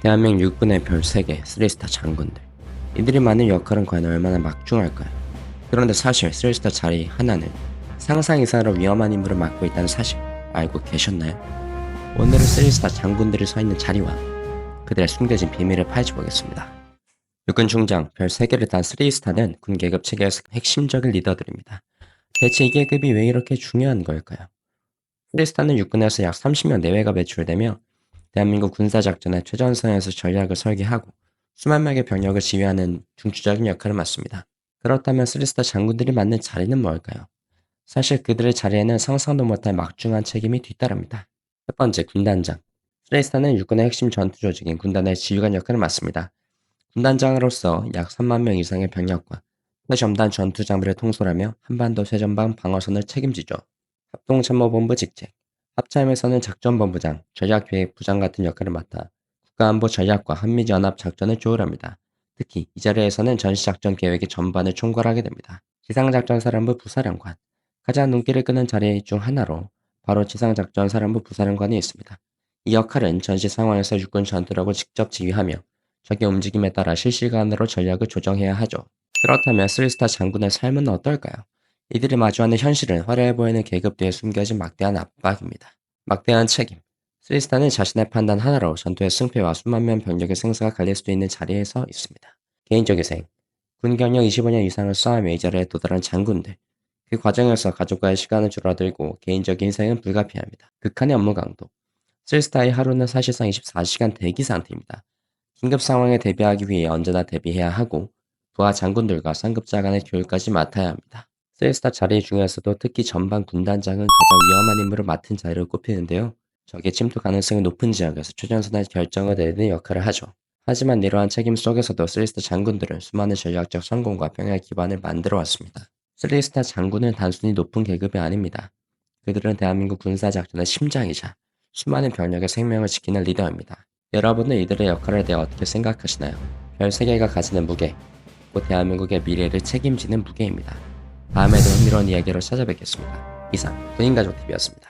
대한민국 육군의 별 3개, 3스타 장군들. 이들이 맡는 역할은 과연 얼마나 막중할까요? 그런데 사실 3스타 자리 하나는 상상 이상으로 위험한 임무를 맡고 있다는 사실 알고 계셨나요? 오늘은 3스타 장군들이 서 있는 자리와 그들의 숨겨진 비밀을 파헤쳐보겠습니다. 육군 중장 별 3개를 단 3스타는 군 계급 체계에서 핵심적인 리더들입니다. 대체 이 계급이 왜 이렇게 중요한 걸까요? 3스타는 육군에서 약 30명 내외가 배출되며 대한민국 군사작전의 최전선에서 전략을 설계하고 수만 명의 병력을 지휘하는 중추적인 역할을 맡습니다. 그렇다면 3스타 장군들이 맡는 자리는 뭘까요? 사실 그들의 자리에는 상상도 못할 막중한 책임이 뒤따릅니다. 첫 번째, 군단장. 3스타는 육군의 핵심 전투 조직인 군단의 지휘관 역할을 맡습니다. 군단장으로서 약 3만 명 이상의 병력과 최첨단 전투 장비를 통솔하며 한반도 최전방 방어선을 책임지죠. 합동참모본부 직책. 합참에서는 작전본부장, 전략기획 부장 같은 역할을 맡아 국가안보 전략과 한미연합 작전을 조율합니다. 특히 이 자리에서는 전시작전 계획의 전반을 총괄하게 됩니다. 지상작전사령부 부사령관. 가장 눈길을 끄는 자리 중 하나로 바로 지상작전사령부 부사령관이 있습니다. 이 역할은 전시 상황에서 육군 전투력을 직접 지휘하며 적의 움직임에 따라 실시간으로 전략을 조정해야 하죠. 그렇다면 3스타 장군의 삶은 어떨까요? 이들이 마주하는 현실은 화려해 보이는 계급 뒤에 숨겨진 막대한 압박입니다. 막대한 책임. 스리스타는 자신의 판단 하나로 전투의 승패와 수만 명 병력의 생사가 갈릴 수도 있는 자리에 서 있습니다. 개인적 희생. 군 경력 25년 이상을 쌓으며 이 자리에 도달한 장군들. 그 과정에서 가족과의 시간은 줄어들고 개인적인 희생은 불가피합니다. 극한의 업무 강도. 스리스타의 하루는 사실상 24시간 대기 상태입니다. 긴급 상황에 대비하기 위해 언제나 대비해야 하고 부하 장군들과 상급자 간의 교육까지 맡아야 합니다. 스리스타 자리 중에서도 특히 전방 군단장은 가장 위험한 임무를 맡은 자리로 꼽히는데요. 적의 침투 가능성이 높은 지역에서 최전선의 결정을 내리는 역할을 하죠. 하지만 이러한 책임 속에서도 스리스타 장군들은 수많은 전략적 성공과 평화의 기반을 만들어 왔습니다. 스리스타 장군은 단순히 높은 계급이 아닙니다. 그들은 대한민국 군사작전의 심장이자 수많은 병력의 생명을 지키는 리더입니다. 여러분은 이들의 역할에 대해 어떻게 생각하시나요? 별 3개가 가지는 무게, 곧 대한민국의 미래를 책임지는 무게입니다. 다음에도 흥미로운 이야기로 찾아뵙겠습니다. 이상 군인가족TV였습니다.